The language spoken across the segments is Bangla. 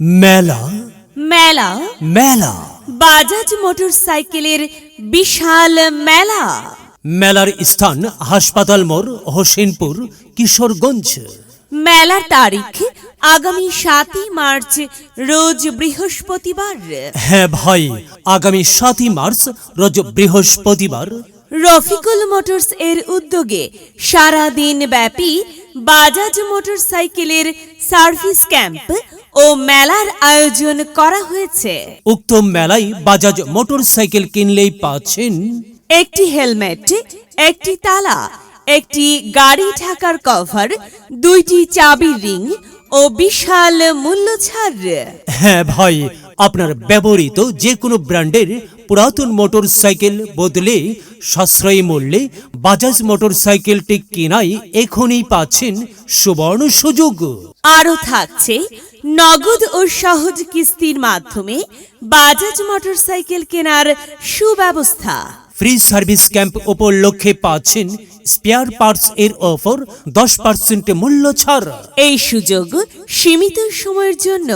মেলা। মেলা। মেলা। বাজাজ মোটরসাইকেলের বিশাল মেলা। মেলার স্থান হাসপাতাল মোড় হোসেনপুর কিশোরগঞ্জ। মেলার তারিখ আগামী সাতই মার্চ রোজ বৃহস্পতিবার। হ্যাঁ ভাই আগামী সাতই মার্চ রোজ বৃহস্পতিবার। রফিকুল মোটরস এর উদ্যোগে সারা দিন ব্যাপী বাজাজ মোটরসাইকেলের সার্ভিস ক্যাম্প ও মেলার আয়োজন করা হয়েছে। উক্ত মেলায় বাজাজ মোটর সাইকেল কিনলেই পাচ্ছেন। একটি হেলমেট একটি তালা একটি গাড়ি ঢাকার কভার দুইটি চাবি রিং ও বিশাল মূল্য ছাড় হ্যাঁ ভাই আপনার ব্যবহৃত যে কোনো ব্র্যান্ডের পুরাতন মোটরসাইকেল বদলে সাশ্রয়ী মূল্যে বাজাজ মোটরসাইকেলটি কেনাই এখনই পাচ্ছেন সুবর্ণ সুযোগ। আরও থাকছে নগদ ও সহজ কিস্তির মাধ্যমে বাজাজ মোটরসাইকেল কেনার সুব্যবস্থা। ফ্রি সার্ভিস ক্যাম্প উপলক্ষে পাচ্ছেন স্পেয়ার পার্টস এর অফার দশ পার্সেন্ট মূল্য ছাড়। এই সুযোগ সীমিত সময়ের জন্য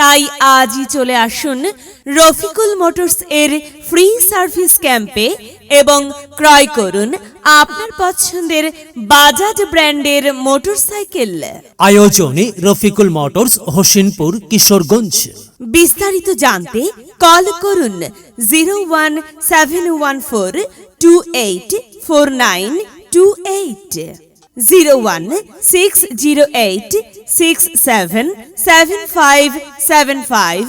তাই আজই চলে আসুন রফিকুল মোটরস এর ফ্রি সার্ভিস ক্যাম্পে এবং ক্রয় করুন আপনার পছন্দের বাজাজ ব্র্যান্ডের মোটরসাইকেল। আয়োজনে রফিকুল মোটরস হোসেনপুর কিশোরগঞ্জ। বিস্তারিত জানতে কল করুন zero one seven one four two eight four nine two eight. Zero one six zero eight six seven seven five seven five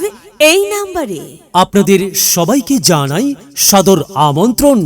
এই নাম্বারে। আপনাদের সবাইকে জানাই সাদর আমন্ত্রণ।